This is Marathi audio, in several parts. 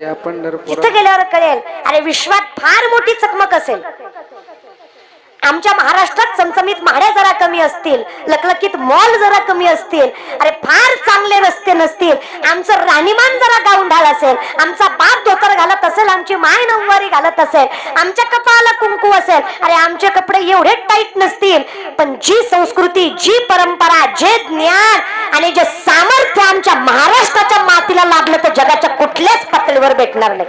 पंढरपूर तिथं गेल्यावर कळेल. अरे विश्वात फार मोठी चकमक असेल. आमच्या महाराष्ट्रात चमचमीत महाड्या जरा कमी असतील लकलकीत मॉल जरा कमी असतील अरे फार चांगले रस्ते नसतील आमचं राणीमान जरा गाऊंढाळ असेल आमचा बाप धोतर घालत असेल आमची माय नऊवारी घालत असेल आमच्या कपाळाला कुंकू असेल अरे आमचे कपडे एवढे टाईट नसतील पण जी संस्कृती जी परंपरा जे ज्ञान आणि जे सामर्थ्य आमच्या महाराष्ट्राच्या मातीला लाभलं तर जगाच्या कुठल्याच पातळीवर भेटणार नाही.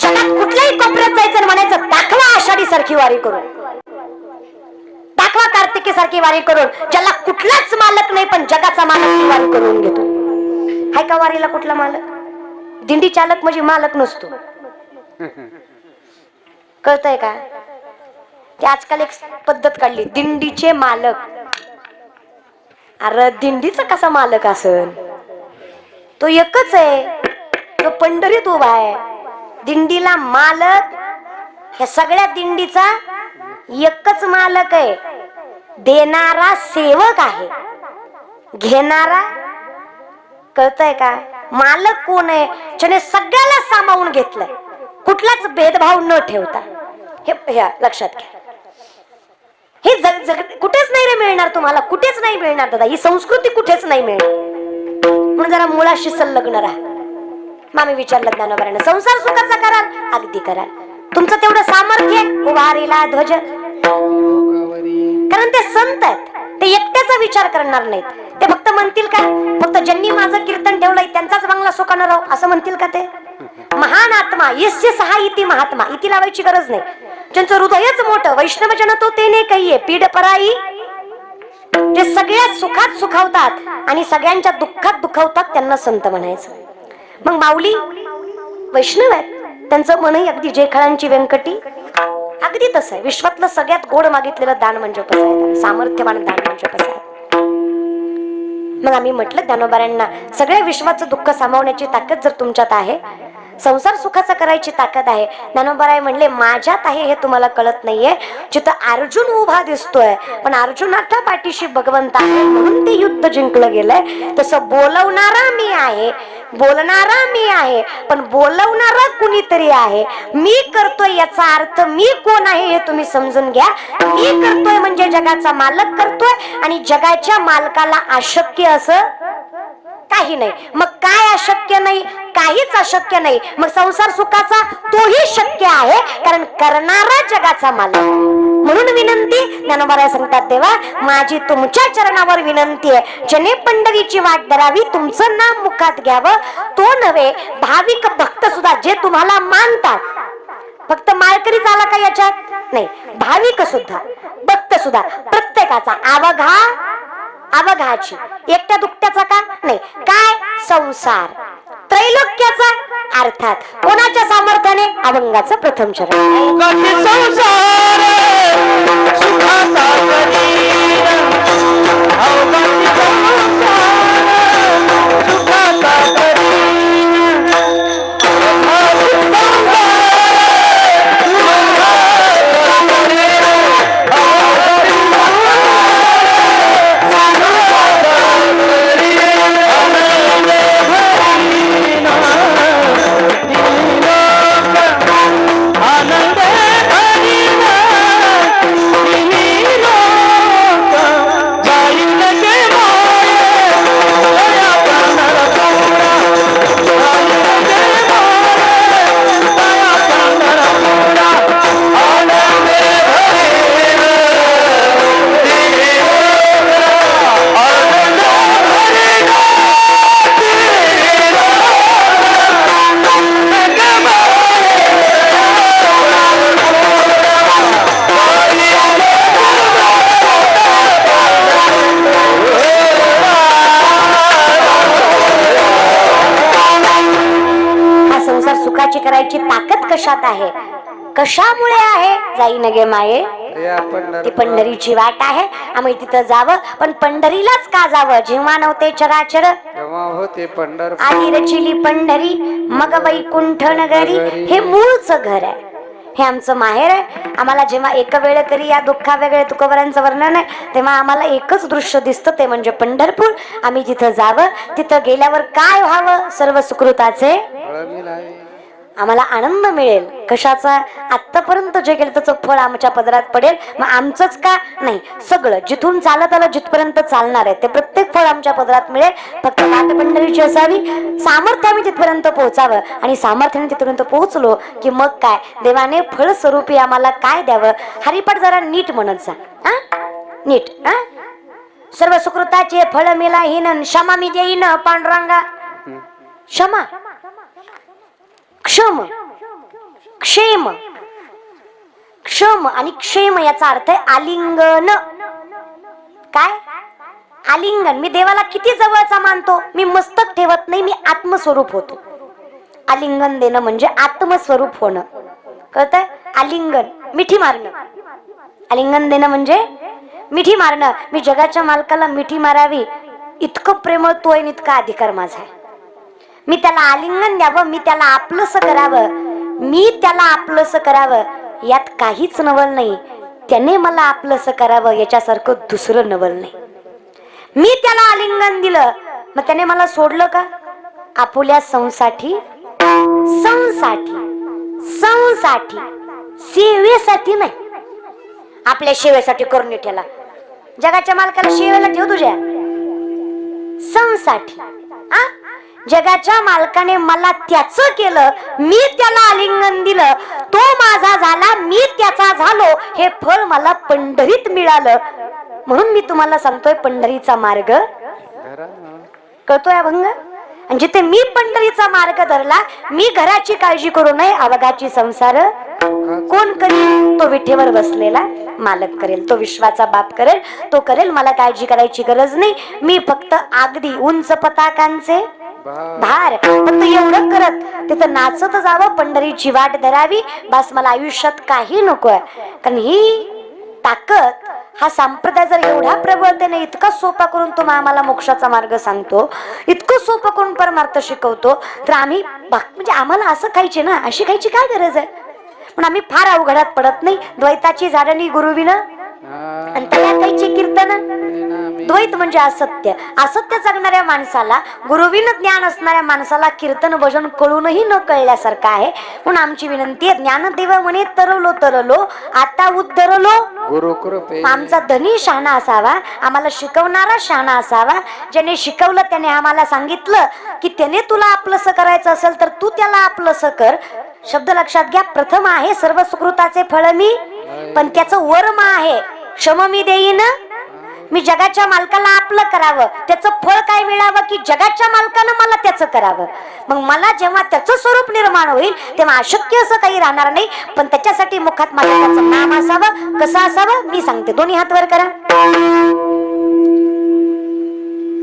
जगात कुठल्याही कोपऱ्यात जायचं म्हणायचं दाखवा आषाढी सारखी वारी करून. दाखवा कार्तिकी सारखी वारी करून. ज्याला कुठलाच मालक नाही पण जगाचा मालक वारी करून घेतो. हाय का वारीला कुठला मालक? दिंडी चालक म्हणजे मालक नसतो. कळतंय का? ते आजकाल एक पद्धत काढली दिंडीचे मालक. अरे दिंडीचा कसा मालक असन? तो एकच आहे. तो पंढरीत उभा आहे. दिंडीला मालक ह्या सगळ्या दिंडीचा एकच मालक आहे. देणारा सेवक आहे. घेणारा? कळतंय का? मालक कोण आहे? ज्याने सगळ्याला सामावून घेतलंय कुठलाच भेदभाव न ठेवता. हे लक्षात घ्या. हे जग जग कुठेच नाही रे मिळणार तुम्हाला. कुठेच नाही मिळणार दादा. ही संस्कृती कुठेच नाही मिळणार. म्हणून जरा मुळाशी संलग्न राहा. मामी विचारलं ज्ञानोबारानं संसार सुखाचा कराल? अगदी कराल. तुमचं तेवढं सामर्थ्य आहे, उभारीला ध्वज. कारण ते संत आहेत. ते एकट्याचा विचार करणार नाहीत. ते फक्त म्हणतील काय? फक्त ज्यांनी माझं कीर्तन ठेवलंय त्यांचाच बांगला सुखानं राहू. असं म्हणतील का ते? महान आत्मा यस्य सहा इति महात्मा इति लावायची गरज नाही. ज्यांचं हृदयच मोठं वैष्णव जन तो ते नाही काही आहे पीड पराई जे सगळ्यात सुखात सुखावतात आणि सगळ्यांच्या दुःखात दुखावतात त्यांना संत म्हणायचं. मग माऊली वैष्णव आहेत. त्यांचं मनही अगदी जेखळांची व्यंकटी. अगदी तसं आहे. विश्वातलं सगळ्यात गोड मागितलेलं दान म्हणजे कसं सामर्थ्यवान दान म्हणजे कसं मग आम्ही म्हटलं ज्ञानोबाऱ्यांना सगळ्या विश्वाचं दुःख सामावण्याची ताकद जर तुमच्यात आहे संसार सुखाचा करायची ताकद आहे ज्ञानोबाराय म्हणले माझ्यात आहे हे तुम्हाला कळत नाहीये. जिथं अर्जुन उभा दिसतोय पण अर्जुनाच्या पाठीशी भगवंत आहे म्हणून ते युद्ध जिंकलं गेलंय. तसं बोलवणारा मी आहे. बोलणारा मी आहे पण बोलवणारा कुणीतरी आहे. मी करतोय याचा अर्थ मी कोण आहे हे तुम्ही समजून घ्या. मी करतोय म्हणजे जगाचा मालक करतोय आणि जगाच्या मालकाला अशक्य असं काही नाही. मग काय अशक्य नाही? काहीच अशक्य नाही. मग संसार सुखाचा तोही शक्य आहे कारण करणारा जगाचा मालक म्हणून विनंती ज्ञानोबाराय सांगतात देवा माझी तुमच्या चरणावर विनंती आहे. जने पंढरीची वाट धरावी तुमचं नाम मुखात घ्यावं. तो नव्हे भाविक भक्त सुद्धा जे तुम्हाला मानतात. फक्त माळकरीच आला का याच्यात? नाही भाविक सुद्धा भक्त सुद्धा. प्रत्येकाचा अवघा अवघाची एकट्या दुकट्याचा का? नाही. काय? संसार. त्रैलोक्याचा अर्थात कोणाच्या सामर्थ्याने अभंगाचं प्रथम चरण? आहे. कशामुळे आहे? जाई नगे माये. ती पंढरीची वाट आहे. आम्ही तिथं जावं पण पंढरीलाच का जावं? जेव्हा नव्हते चराचर. होते आधी रचिली पंढरी मग वैकुंठ नगरी. हे मूळच घर आहे. हे आमचं माहेर आहे. आम्हाला जेव्हा एक वेळ करी या दुःखा वेगळे तुकोबरांचं वर्णन आहे तेव्हा आम्हाला एकच दृश्य दिसतं ते म्हणजे पंढरपूर. आम्ही जिथं जावं तिथं गेल्यावर काय व्हावं? सर्व सुकृताचे आम्हाला आनंद मिळेल. कशाचा? आत्तापर्यंत जे केलं त्याचं फळ आमच्या पदरात पडेल. मग आमचंच का? नाही. सगळं. जिथून चालत आलं जिथपर्यंत चालणार आहे. ते प्रत्येक फळ आमच्या पदरात मिळेल. फक्त वाट पंढरीची असावी. सामर्थ्य आम्ही तिथपर्यंत पोहोचावं. आणि सामर्थ्याने तिथपर्यंत पोहोचलो की मग काय? देवाने फळ स्वरूपी आम्हाला काय द्यावं? हरिपाठ जरा नीट म्हणत जा. हा नीट. हा सर्व सुकृताचे फळ मिला हिन क्षमा मी देईन पांडुरंगा. क्षमा. क्षम. क्षेम. क्षम आणि क्षेम याचा अर्थ आहे आलिंगन. काय? आलिंगन. मी देवाला किती जवळचा मानतो? मी मस्तक ठेवत नाही मी आत्मस्वरूप होतो. आलिंगन देणं म्हणजे आत्मस्वरूप होणं. कळत आलिंगन. मिठी मारणं. आलिंगन देणं म्हणजे मिठी मारणं. मी जगाच्या मालकाला मिठी मारावी. इतकं प्रेमळ तो आहे इतका अधिकार माझा आहे. मी त्याला आलिंगन द्यावं मी त्याला आपलंस करावं. मी त्याला आपलंस करावं. यात काहीच नवल नाही. त्याने मला आपलंस करावं याच्यासारखं दुसरं नवल नाही. मी त्याला आलिंगन दिलं. मग त्याने मला सोडलं का? आपुल्या संसाठी संसाठी संसाठी सेवेसाठी नाही. आपल्या सेवेसाठी करून ठेला. जगाच्या मालकाला सेवेला ठेव तुझ्या. संसाठी. आ? जगाच्या मालकाने मला त्याच केलं मी त्याला आलिंगन दिलं तो माझा झाला मी त्याचा झालो हे फळ मला पंढरीत मिळालं. म्हणून मी तुम्हाला सांगतोय पंढरीचा मार्ग. कळतोय अभंग? आणि जिथे मी पंढरीचा मार्ग धरला मी घराची काळजी करू नये अवघाची संसार. कोण करेल? तो विठेवर बसलेला मालक करेल तो विश्वाचा बाप करेल तो करेल मला काळजी करायची गरज नाही. मी फक्त अगदी उंच पताकांचे भार. फक्त एवढं करत तिथं नाचत जावं पंढरीची वाट धरावी. बस मला आयुष्यात काही नकोय. कारण ही ताकद हा संप्रदाय जर एवढा प्रबळतेने इतका सोपा करून तो आम्हाला मोक्षाचा मार्ग सांगतो इतकं सोपं करून परमार्थ शिकवतो तर आम्ही म्हणजे आम्हाला असं खायचे ना? अशी खायची काय गरज आहे? पण आम्ही फार अवघडात पडत नाही. द्वैताची झाडणी गुरुविन. आणि त्याला खायची कीर्तन. द्वैत म्हणजे असत्य. असत्य जगणाऱ्या माणसाला गुरुविन ज्ञान असणाऱ्या माणसाला कीर्तन भजन कळूनही न कळल्यासारखं आहे. म्हणून आमची विनंती आहे ज्ञानदेव म्हणे तरलो तरलो आता उद्धरलो कृपे आमचा धनी शहाणा असावा आम्हाला शिकवणारा शहाणा असावा. ज्याने शिकवलं त्याने आम्हाला सांगितलं की त्याने तुला आपलंस करायचं असेल तर तू त्याला आपलंस कर. शब्द लक्षात घ्या प्रथम आहे सर्व सुकृताचे फळ मी पण त्याचं वर्म आहे. क्षम मी देईन. मी जगाच्या मालकाला आपलं करावं त्याचं फळ काय मिळावं की जगाच्या मालकानं मला त्याचं करावं? मग मला जेव्हा त्याचं स्वरूप निर्माण होईल तेव्हा अशक्य असं काही राहणार नाही पण त्याच्यासाठी मुखात माझ्या त्याचं नाम असावं कसं असावं मी सांगते. दोन्ही हात वर करा.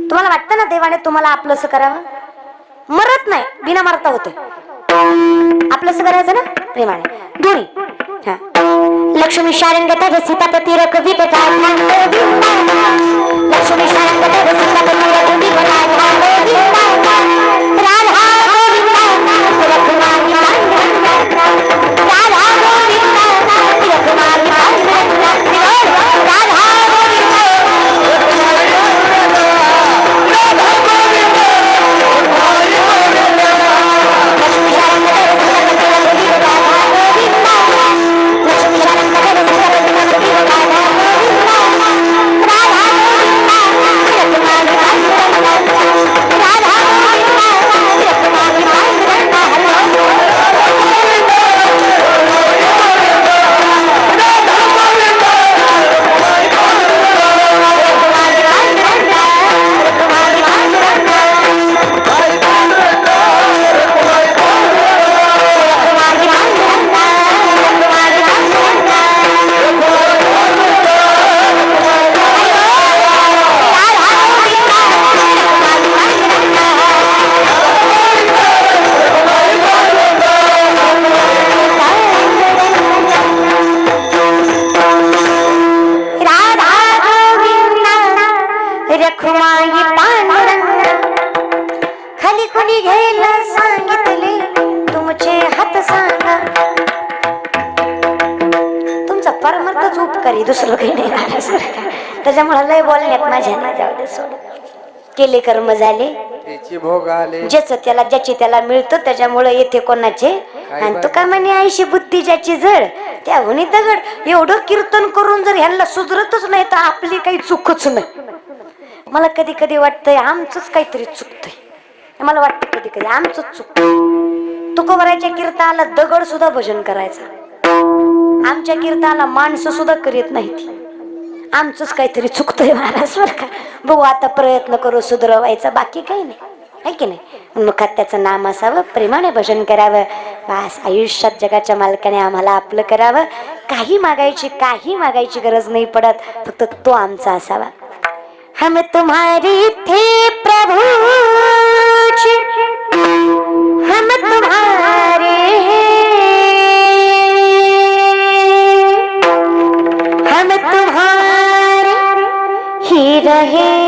तुम्हाला वाटतं ना देवाने तुम्हाला आपलंसं करावं? मरत नाही बिना मारता होते. आपलंसं करायचं ना प्रेमाने. दोन्ही. हा. लक्ष्मी शारंगता रे सीतापती रघ हो लक्ष्मी शारंगता रे सीतापती रघ हो राधा गोविंदा राधा गोविंदा तुकारी दुसरं काही नाही का त्याच्यामुळे लय बोलण्यात माझ्या नाही. जाऊ दे सोड केले कर्म झाले. त्याची भोग आले. ज्याचं त्याला ज्याची त्याला मिळतं त्याच्यामुळे येते कोणाचे? आणि तो का म्हणे आईशी बुद्धी ज्याची जड त्या हुनी दगड. एवढं कीर्तन करून जर ह्यांना सुधरतच नाही तर आपली काही चुकच नाही. मला कधी कधी वाटतंय आमचंच काहीतरी चुकतंय. मला वाटतं कधी कधी आमचंच चुकतंय. तुकोबराच्या कीर्तनाला दगड सुद्धा भजन करायचा. आमच्या कीर्तनाला माणसं सुद्धा करीत नाहीत. आमचंच काहीतरी चुकतंय महाराज बरं का. बघू आता प्रयत्न करू सुधरवायचा बाकी काही नाही. आहे की नाही? मुखात त्याचं नाम असावं प्रेमाने भजन करावं. बास आयुष्यात जगाच्या मालकाने आम्हाला आपलं करावं. काही मागायची काही मागायची गरज नाही पडत फक्त तो आमचा असावा. हम तुम्हारी थे प्रभु हम तुम्हारे हैं ही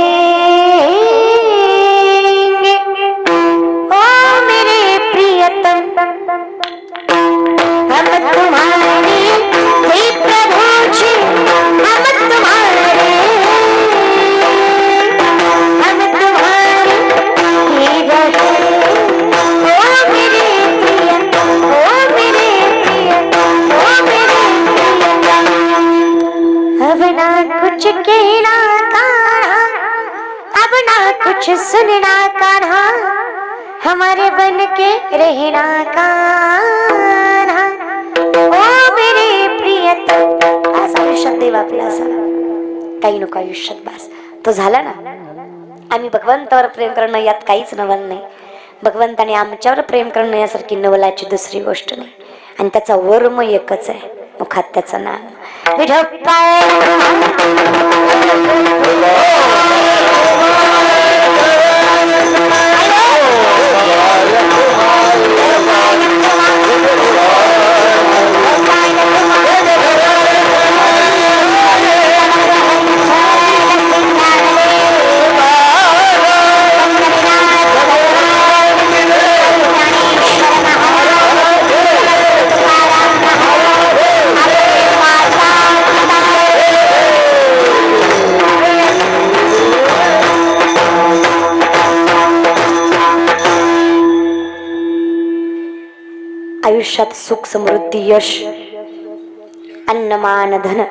कुछ सुनना कान्हा हमारे बन के रहना कान्हा। ओ मेरे प्रियतम आज आयुष्यात देव आपला असावा काही नको आयुष्यात बास. तो झाला ना? आम्ही भगवंतावर प्रेम करणं यात काहीच नवल नाही. भगवंताने आमच्यावर प्रेम करणं यासारखी नवलाची दुसरी गोष्ट नाही. आणि त्याचा वर्म एकच आहे मुखात त्याचं नाम विठप्पा आयुष्यात सुख समृद्धी यश अन्नमान धन.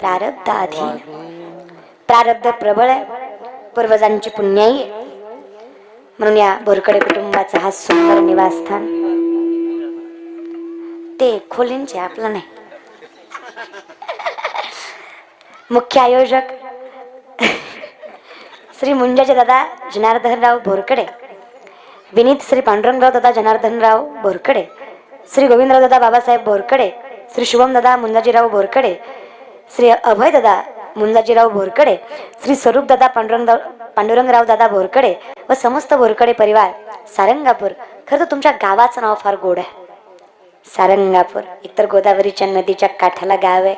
प्रारब्ध प्रारब्ध प्रबळ आहे. पूर्वजांची पुण्याई म्हणून या बोरकडे कुटुंबाचा हा सुंदर निवासस्थान. ते खोलींचे आपलं नाही. मुख्य आयोजक श्री मुंजाचे दादा जनार्दनराव भोरकडे विनीत श्री पांडुरंगराव दादा जनार्दनराव बोरकडे श्री गोविंदराव दादा बाबासाहेब बोरकडे श्री शुभम दादा मुंजाजीराव बोरकडे श्री अभय दादा मुंजाजीराव बोरकडे श्री स्वरूप दादा पांडुरंगराव पांडुरंगराव दादा बोरकडे व समस्त बोरकडे परिवार सारंगापूर. खरं तर तुमच्या गावाचं नाव फार गोड आहे. सारंगापूर. एकतर गोदावरीच्या नदीच्या काठाला गाव आहे.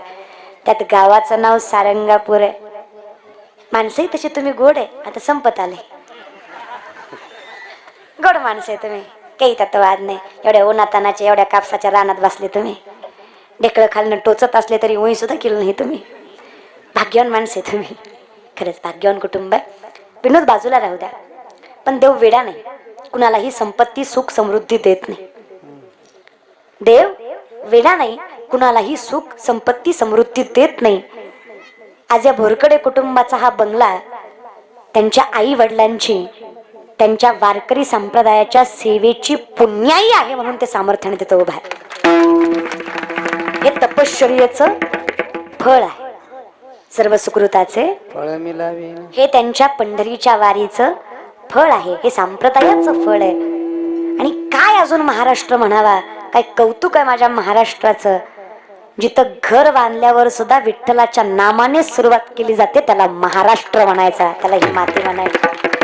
त्यात गावाचं नाव सारंगापूर आहे. माणसंही तशी तुम्ही गोड आहे. आता संपत आले. गड माणसं आहे तुम्ही. काही त्यात वाद नाही. एवढ्या उन्हातानाच्या एवढ्या कापसाच्या रानात बसले तुम्ही. ढेकळं खालनं टोचत असले तरी उई सुद्धा केलं नाही तुम्ही. भाग्यवान माणसं आहे तुम्ही. खरंच भाग्यवान कुटुंब आहे. विनोद बाजूला राहू द्या. पण देव वेडा नाही. कुणालाही संपत्ती सुख समृद्धी देत नाही. देव वेडा नाही. कुणालाही सुख संपत्ती समृद्धी देत नाही. आज या भोरकडे कुटुंबाचा हा बंगला त्यांच्या आई वडिलांची त्यांच्या वारकरी संप्रदायाच्या सेवेची पुण्याई आहे म्हणून ते सामर्थ्याने तिथं उभा आहे. हे तपश्चर्याचं फळ आहे. सर्व सुकृताचे फळ मिळावी. हे त्यांच्या पंढरीच्या वारीचं फळ आहे. हे संप्रदायाचं फळ आहे. आणि काय अजून महाराष्ट्र म्हणावा? काय कौतुक आहे माझ्या महाराष्ट्राचं? जिथं घर बांधल्यावर सुद्धा विठ्ठलाच्या नामाने सुरुवात केली जाते त्याला महाराष्ट्र म्हणायचा त्याला ही माती म्हणायची.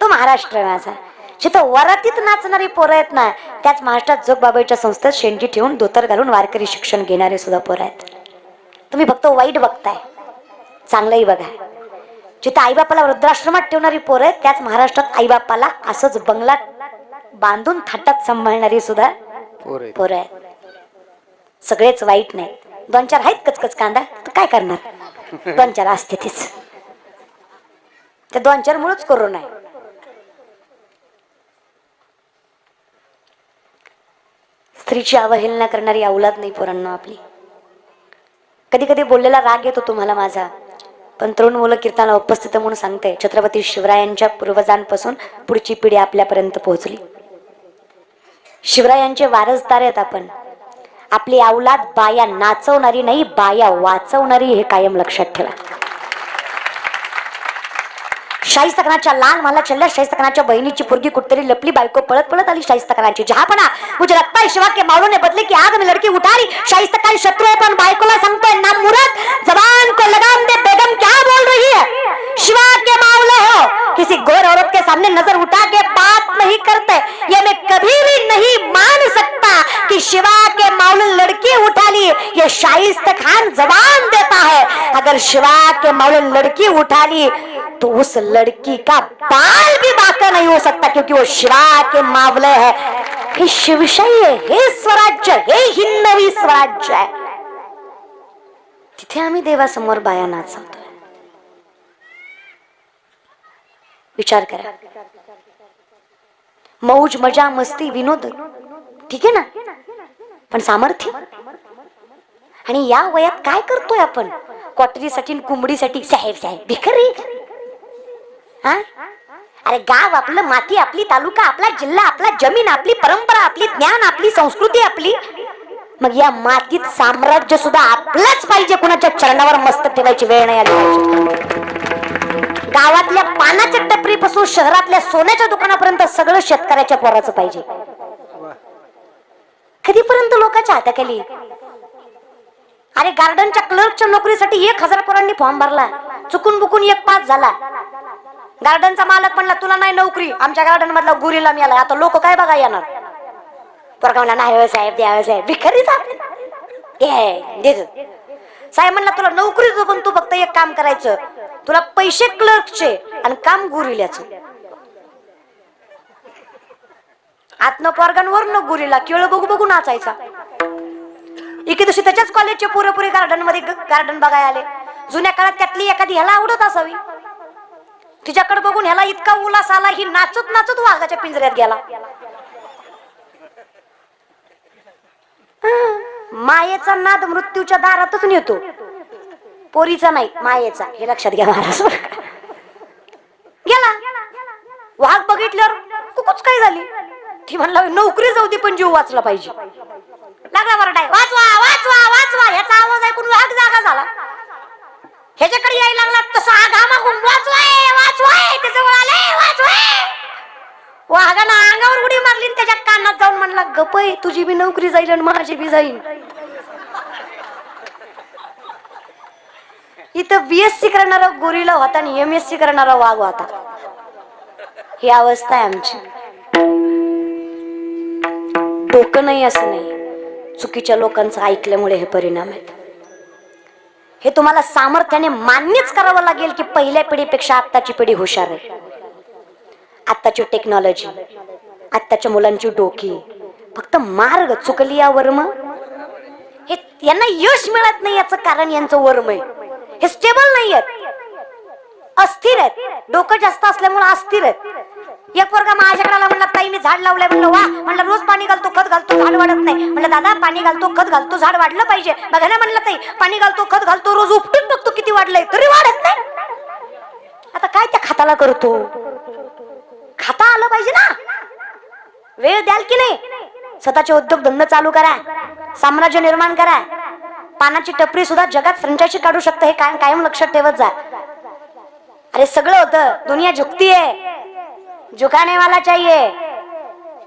तो महाराष्ट्र माझा. जिथं वरातीत नाचणारी पोरं आहेत ना त्याच महाराष्ट्रात जोगबाबाईच्या संस्थेत शेंडी ठेवून धोतर घालून वारकरी शिक्षण घेणारे सुद्धा पोरं आहेत. तुम्ही फक्त वाईट बघताय. चांगलंही बघा. जिथं आईबापाला वृद्धाश्रमात ठेवणारी पोरं आहेत त्याच महाराष्ट्रात आईबापाला असंच बंगला बांधून थाटात सांभाळणारी सुद्धा पोरे पोरं आहेत. सगळेच वाईट नाहीत. दोन चार आहेत कचकच कांदा तर काय करणार? दोन चार असते तीच. त्या दोन चार मुळेच कोरोना आहे स्त्रीची अवहेलना करणारी अवलाद नाही पोरांना आपली. कधी कधी बोललेला राग येतो तुम्हाला माझा. पण तरुण मुलं कीर्तनाला उपस्थित म्हणून सांगते. छत्रपती शिवरायांच्या पूर्वजांपासून पुढची पिढी आपल्यापर्यंत पोहोचली. शिवरायांचे वारसदार आहेत आपण. आपली अवलाद बाया नाचवणारी नाही बाया वाचवणारी हे कायम लक्षात ठेवा. शाहिस्तकनाच्या लाल मला चल्लर शाहिस्तकनाच्या बहिणीची पोरगी कुठतरी लपली बायको पळत पळत आली शाहिस्तकनाची जहापणा मुझे लगता शिवा के मावलों ने बदले की आग में लड़की उठारी. शाहिस्तकान शत्रु है पण बायकोला सांगतोय ना मुरत जबान को लगाम दे बेगम क्या बोल रही है? शिवा के मावले हो। किसी गोर औरत के सामने नजर उठा के बात नहीं करते। ये मैं कभी भी नहीं मान सकता कि शिवा के मावले लड़की उठा ली। ये शाइस्त खान जवान देता है। अगर शिवा के मावले लड़की उठा ली तो उस लड़की का बाल भी बाका नहीं हो सकता क्योंकि वो शिवा के मावले है। हे शिवशाही आहे हे स्वराज्य हे हिंदवी स्वराज्य। आहे तिथे आम्ही देवासमोर बाया नाचवतोय। विचार करा. मौज मजा मस्ती विनोद ठीक आहे ना? पण सामर्थ्य. आणि या वयात काय करतोय आपण? कॉटरीसाठी कुंबडीसाठी. साहेब साहेब भिकारी. हा? अरे गाव आपलं माती आपली तालुका आपला जिल्हा आपला जमीन आपली परंपरा आपली ज्ञान आपली संस्कृती आपली. मग या मातीत साम्राज्य सुद्धा आपलंच पाहिजे. कुणाच्या चरणावर मस्त ठेवायची वेळ नाही आली. पाहिजे गावातल्या पानाच्या टपरीपासून शहरातल्या सोन्याच्या दुकानापर्यंत सगळं शेतकऱ्याच्या पोराचं पाहिजे. कधीपर्यंत लोकांच्या हाताखाली अरे गार्डनच्या क्लर्कच्या नोकरीसाठी एक हजार पोरांनी फॉर्म भरला. चुकून बुकून एक पास झाला. गार्डनचा मालक म्हणला तुला नाही नोकरी. आमच्या गार्डन मधला गुरीला मिळाला आता लोक काय बघा येणार? पोरगा म्हणला नाही हो साहेब द्या हो साहेब. दे. साहेब म्हणला तुला नोकरी जो पण तू फक्त एक काम करायचं. तुला पैसे क्लर्कचे आणि काम गुरिल्याच. आतनं पोरगांवर न गुरीला केळ बघू बघू नाचायचा. एके दिवशी त्याच्याच कॉलेजचे पुरेपुरे गार्डनमध्ये गार्डन बघायला आले. जुन्या काळात त्यातली एखादी ह्याला आवडत असावी. तिच्याकडे बघून ह्याला इतका उल्हास आला ही नाचत नाचत वाघाच्या पिंजऱ्यात गेला. मायेचा नाद मृत्यूच्या दारातच नेतो. पोरीचा नाही मायेचा. हे लक्षात घ्या महाराज. गेला. वाघ बघितल्यावर कुकूच काय झाली? ती म्हणला नोकरी जाऊ दे पण जीव वाचला पाहिजे. लागला बरडाय वाचवा वाचवा वाचवा. ह्याचा आवाज ऐकून वाघ जागा झाला. ह्याच्याकडे यायला लागला तसा आघा मागून वाचवाय वाचवाय त्याजवळ आले वाचवाय. वाघानं अंगावर उडी मारली आणि त्याच्या कानात जाऊन म्हणला गपय तुझी बी नोकरी जाईल आणि माझी बी जाईल. इथं बीएससी करणारा गोरीला होता आणि एम एस सी करणारा वाघ होता. ही अवस्था आहे आमची. डोकं नाही असं नाही. चुकीच्या लोकांचं ऐकल्यामुळे हे परिणाम आहेत. हे तुम्हाला सामर्थ्याने मान्यच करावं लागेल की पहिल्या पिढीपेक्षा आत्ताची पिढी हुशार आहे. आत्ताची टेक्नॉलॉजी आत्ताच्या मुलांची डोकी. फक्त मार्ग चुकली या वर्म. हे यांना यश मिळत नाही याचं कारण यांचं वर्म आहे. हे स्टेबल नाही आहेत. अस्थिर आहेत. डोकं जास्त असल्यामुळे अस्थिर आहेत. एक वर्ग माझ्याकडे म्हणला ताई मी झाड लावलंय. म्हणलं वा. म्हणलं रोज पाणी घालतो खत घालतो झाड वाढत नाही. म्हणलं दादा पाणी घालतो खत घालतो झाड वाढलं पाहिजे. बघा ना म्हणलं ताई पाणी घालतो खत घालतो रोज उपटून बघतो किती वाढलंय. तरी वाढत नाही. आता काय त्या खाताला करतो? खाता आलं पाहिजे ना? वेळ द्याल की नाही? स्वतःचे उद्योगधंदे चालू करा. साम्राज्य निर्माण करा. पानाची टपरी सुद्धा जगात फ्रँचायझी काढू शकतं हे काय कायम लक्षात ठेवत जा. अरे सगळं होतं. दुनिया झुकती आहे झुकाने वाला चाहिए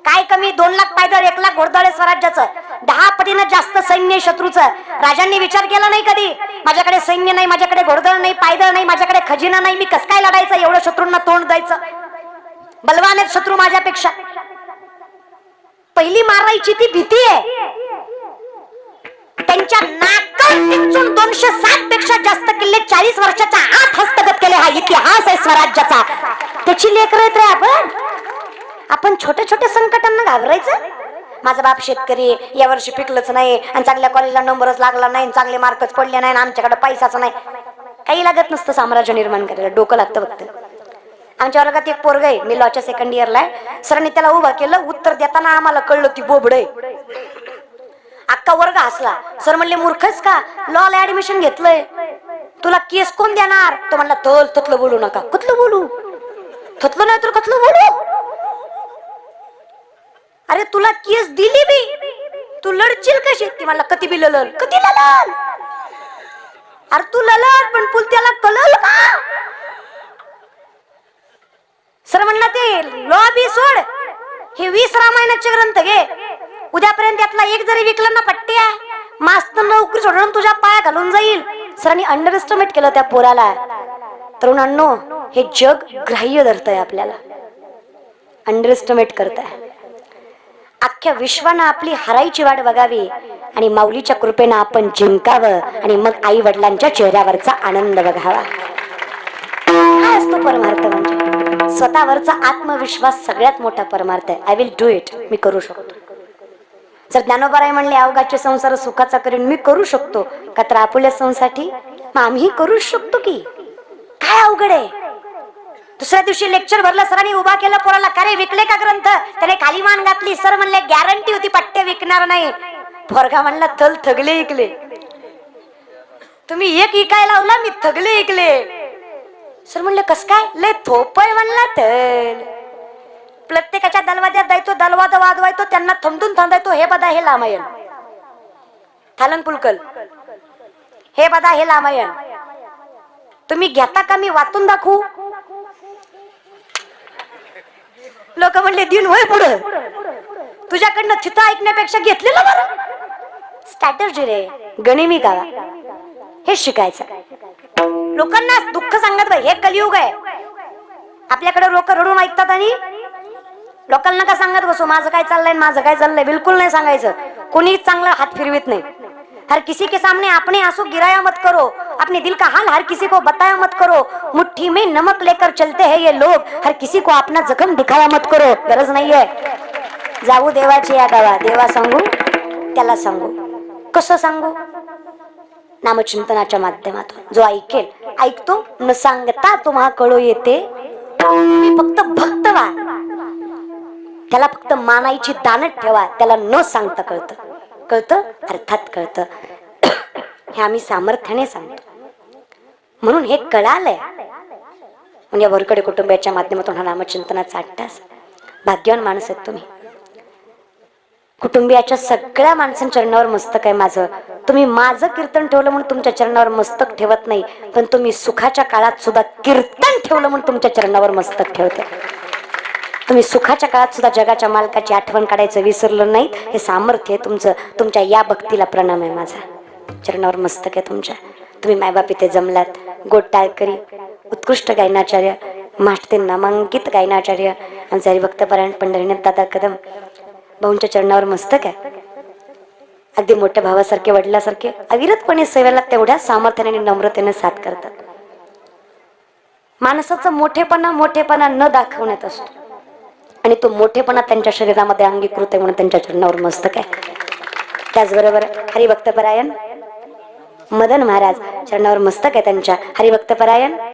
काय कमी? दोन लाख पायदळ एक लाख घोडदळ आहे स्वराज्याचं. दहा पटीनं जास्त सैन्य शत्रूचं. राजांनी विचार केला नाही कधी? माझ्याकडे सैन्य नाही माझ्याकडे घोडदळ नाही पायदळ नाही माझ्याकडे खजिना नाही. मी कस काय लढायचं? एवढं शत्रूंना तोंड द्यायचं. बलवान आहेत शत्रू माझ्यापेक्षा. पहिली मारायची ती भीती आहे. त्यांच्या नाकात दोनशे सात पेक्षा जास्त किल्ले चाळीस वर्षाच्या आत हस्तगत केले हा इतिहास आहे स्वराज्याचा. त्याची लेकर आहेत रे आपण. आपण छोट्या छोट्या संकटांना घाबरायचं? माझा बाप शेतकरी या वर्षी पिकलंच नाही आणि चांगल्या कॉलेजला नंबरच लागला नाही आणि चांगले मार्कच पडले नाही आमच्याकडे पैसाच नाही. काही लागत नसतं साम्राज्य निर्माण करायला डोकं लागतं फक्त. आमच्या वर्गात एक पोरग आहे मी लॉच्या सेकंड इयरला आहे. सरांनी त्याला उभा केलं उत्तर देताना आम्हाला कळलं ती बोबड आहे. अख्खा वर्ग हसला. सर म्हणले मूर्खच का? लॉला ऍडमिशन घेतलंय. तुला केस कोण देणार? तो म्हणला तल थतलं बोलू नका. कतलं बोलू? थतलं नाही तर कतलं बोलू? अरे तुला केस दिली मी तू लढशील कशी? ती म्हणला कधी बी ललल कधी ललल अरे तू ललल पण पुल त्याला कळल का? सर म्हणला ते लॉबी सोड. हे वीस रामायणाचे ग्रंथ घे. उद्यापर्यंत त्यातला एक जरी विकला ना पट्ट्या मास्तर नोकरी सोडून तुझ्या पाया घालून जाईल. सरांनी अंडर एस्टिमेट केलं त्या पोराला. तरुणांनो हे जग ग्राह्य धरतंय आपल्याला. अंडर एस्टिमेट करताय. अख्ख्या विश्वानं आपली हरायची वाट बघावी आणि माऊलीच्या कृपेनं आपण जिंकावं आणि मग आई वडिलांच्या चेहऱ्यावरचा आनंद बघावा. काय असतो परमार्थ म्हणजे. स्वतःवरचा आत्मविश्वास सगळ्यात मोठा परमार्थ आहे. आय विल डू इट मी करू शकतो. जर ज्ञानोबाराय म्हणले अवघाचे संसार सुखाचा करीन मी करू शकतो. का तर आपुल्या संसाठी मग आम्ही करू शकतो की? काय अवघड आहे? दुसऱ्या दिवशी लेक्चर भरलं सरांनी उभा केला पोराला का रे विकले का ग्रंथ? त्याने खाली मान घातली. सर म्हणले गॅरंटी होती पट्टे विकणार नाही. पोरगा म्हणला थल थगले इकले. तुम्ही एक इकाय लावला मी थगले इकले. सर म्हणले कस काय? लय थोपय प्रत्येकाच्या दलवाद्यात जायचो दलवाद वाजवायचो त्यांना थमडून थांबायचो. हे बदा हे लामायण. थालन पुलकल. हे बदा हे लामायण. तुम्ही घेता का? मी वाचून दाखवू. लोक म्हणले दिन होय पुढं. तुझ्याकडनं थिता ऐकण्यापेक्षा घेतलेलं बरं. स्ट्रॅटर्जी रे. गणिमी गावा. हे शिकायचं. लोकांना दुःख सांगत बाई हे कलियुग आहे. आपल्याकडे लोक रडून ऐकतात आणि लोकांना का सांगत बसू माझं काय चाललंय माझं काय चाललंय बिलकुल नाही सांगायचं. कोणी चांगला हात फिरवित नाही. हर किसी के सामने अपने आंसू गिराया मत करो अपने दिल का हाल हर किसी को बताया मत करो मुट्ठी में नमक लेकर चलते हैं ये लोग हर किसी को अपना जखम दिखाया मत करो गरज नाहीये जाऊ देवाची या गावा देवा सांगू त्याला सांगू। कसं सांगू? नामचिंतनाच्या माध्यमातून. जो ऐकेल ऐकतो न सांगता तुम्हा कळू येते. तुम्ही फक्त भक्त व्हा. त्याला फक्त मानायची दानत ठेवा त्याला न सांगता कळतं. कळतं? अर्थात कळतं. हे आम्ही सामर्थ्याने सांगतो. म्हणून हे कळालंय. म्हणजे वरकडे कुटुंबियाच्या माध्यमातून हा नामचिंतनाचा अट्टास. भाग्यवान माणूस आहेत तुम्ही. कुटुंबियाच्या सगळ्या माणसांच्या चरणावर मस्तक आहे माझं. तुम्ही माझं कीर्तन ठेवलं म्हणून तुमच्या चरणावर मस्तक ठेवत नाही पण तुम्ही सुखाच्या काळात सुद्धा कीर्तन ठेवलं म्हणून तुमच्या चरणावर मस्तक ठेवते तुम्ही सुखाच्या काळात सुद्धा जगाच्या मालकाची आठवण काढायचं विसरलं नाहीत. हे सामर्थ्य आहे तुमचं. तुमच्या या भक्तीला प्रणाम आहे माझा. चरणावर मस्तक आहे तुमच्या. तुम्ही मायबाप इथे जमलात. गोड टाळकरी. उत्कृष्ट गायनाचार्य. माष्टते नामांकित गायनाचार्य. आमचे हरिभक्तपरायण पंढरीनाथ दादा कदम. भाऊंच्या चरणावर मस्तक आहे. अगदी मोठ्या भावासारखे वडिलासारखे अविरतपणे सेवेला तेवढ्या सामर्थ्याने आणि नम्रतेने साथ करतात. माणसाचा मोठेपणा मोठेपणा न दाखवण्यात असतो. आणि तो मोठेपणा त्यांच्या शरीरामध्ये अंगीकृत आहे म्हणून त्यांच्या चरणावर मस्तक आहे. त्याचबरोबर हरिभक्तपरायण मदन महाराज चरणावर मस्तक आहे त्यांच्या. हरिभक्तपरायण